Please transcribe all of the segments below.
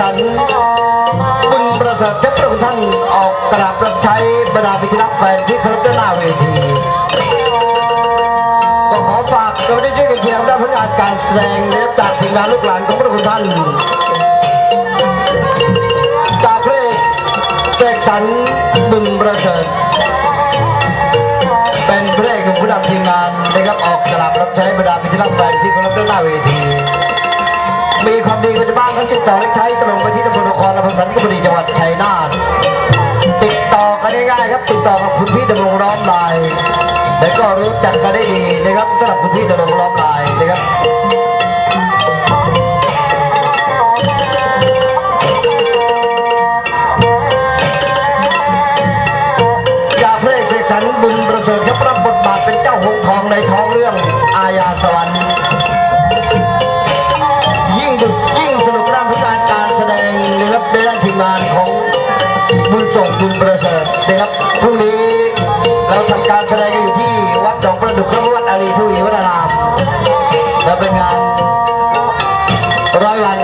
สรรบุญประเสริฐเจ้าพระองค์ท่านออกกราบรับใช้บรรดาพิธีรักแฟนที่เคารพนหน้าเวทีก็ขอฝากจะไม่ได้ช่วยกันเชียร์ด้านผลงานการแสดงและจากทีมงานลูกหลานของพระคุณท่านจากเพลงเสกสรรบุญประเสริฐเป็นเพลงของผู้นำทีมงานนะครับออกกลับรับใช้บรรดาพิธีรักแฟนที่เคารพนหน้าเวทีมีความดีปัจจุบันทั้งติ ดต่อและใช้ตรงไปที่ตำรวจนครอำเภอสันกบุรีจังหวัดชัยนาทติดต่อกันง่ายครับติดต่อกับคุณพี่ดำรงร้อมลาย แล้วก็รู้จักกันได้ดีนะครับสำหรับคุณพี่ดำรงร้อมลายนะครับ นะครับพรุ่งนี้เราทำการแสดงกันอยู่ที่วัดหนองประดุกพระวัดอารีทุยวัดอารามและเป็นงานร้อยวัน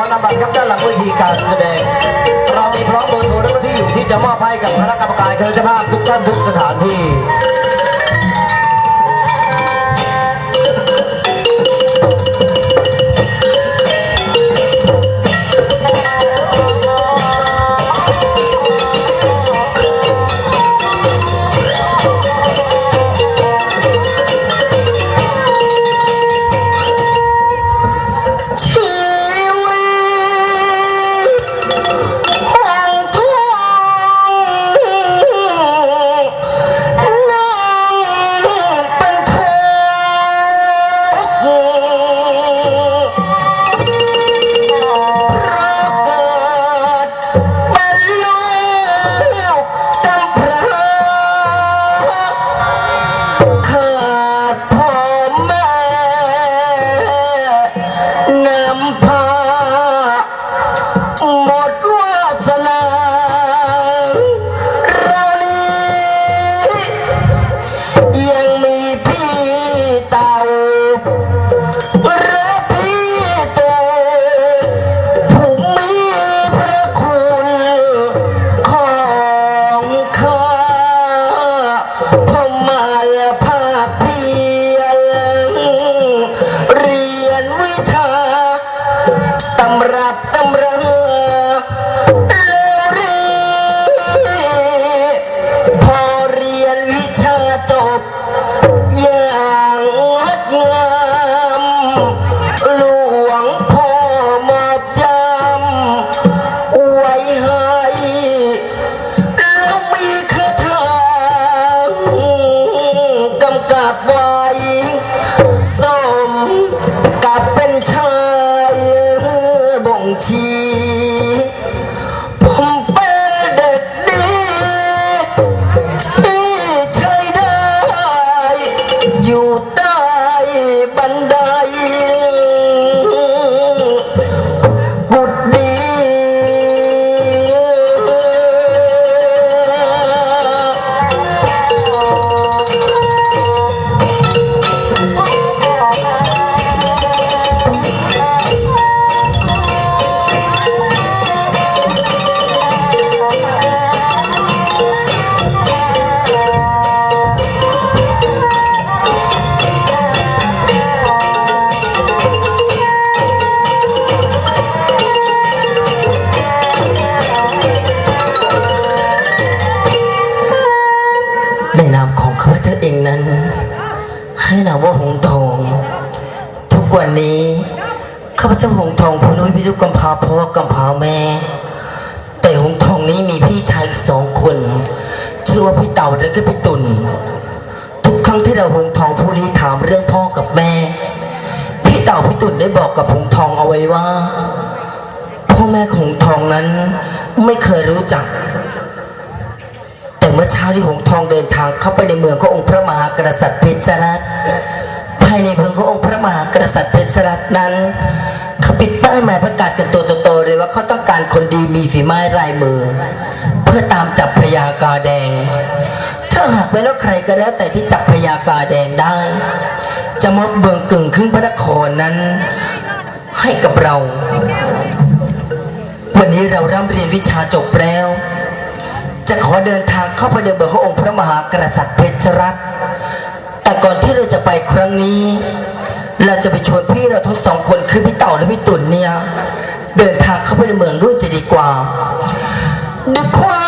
อจะมาขอนำบัตรครับด้านหลังเวทีการแสดง เรามีพร้อมเบอร์โทรและที่อยู่ที่จะมอบให้กับคณะกรรมการเชิญเจ้าภาพทุกท่านทุกสถานที่ รียนวิชาตำรับตำราแล้วเรีพอเรียนวิชาจบ อย่างงดงามหลวงพ่อมอบยำไว้ให้แล้วมีคาถากำกับว้ส ในนามของข้าพเจ้าเองนั้นให้นามว่าหงทองถกวันนี้ข้าพเจ้าหงทองผู้น้อยพิรุกกำพาพ่อกำพาแม่ แต่หงทองนี้มีพี่ชายอีกสองคน ชื่อว่าพี่เต่าและก็พี่ตุนทุกครั้งที่เราหงทองผู้นี้ถามเรื่องพ่อกับแม่ พี่เต่าพี่ตุนได้บอกกับหงทองเอาไว้ว่า พ่อแม่ของหงทองนั้นไม่เคยรู้จัก มื่อเช้าที่หงทองเดินทางเข้าไปในเมืองขององค์พระมหากษัตริย์เพชรรัตน์ภายในเมืองขององค์พระมหากษัตริย์เพชรรัตน์นั้นเขาปิดป้ายหมายประกาศกันตัวโตๆเลยว่าเขาต้องการคนดีมีฝีไม้ลายมือ เพื่อตามจับพญากาแดง ถ้าหากไม่แล้วใครก็แล้วแต่ที่จับพญากาแดงได้ จะมอบเบืองกึ่งขึ้นพระนครนั้น ให้กับเรา วันนี้เราร่ำเรียนวิชาจบแล้ว จะขอเดินทางเข้าไปในเบอร์ขององค์พระมหากษัตริย์เพชรรัตน์แต่ก่อนที่เราจะไปครั้งนี้ เราจะไปชวนพี่เราทั้งสองคนคือพี่เต่าและพี่ตุ่นเนี่ยเดินทางเข้าไปในเมืองด้วยจะดีกว่าด้วยความ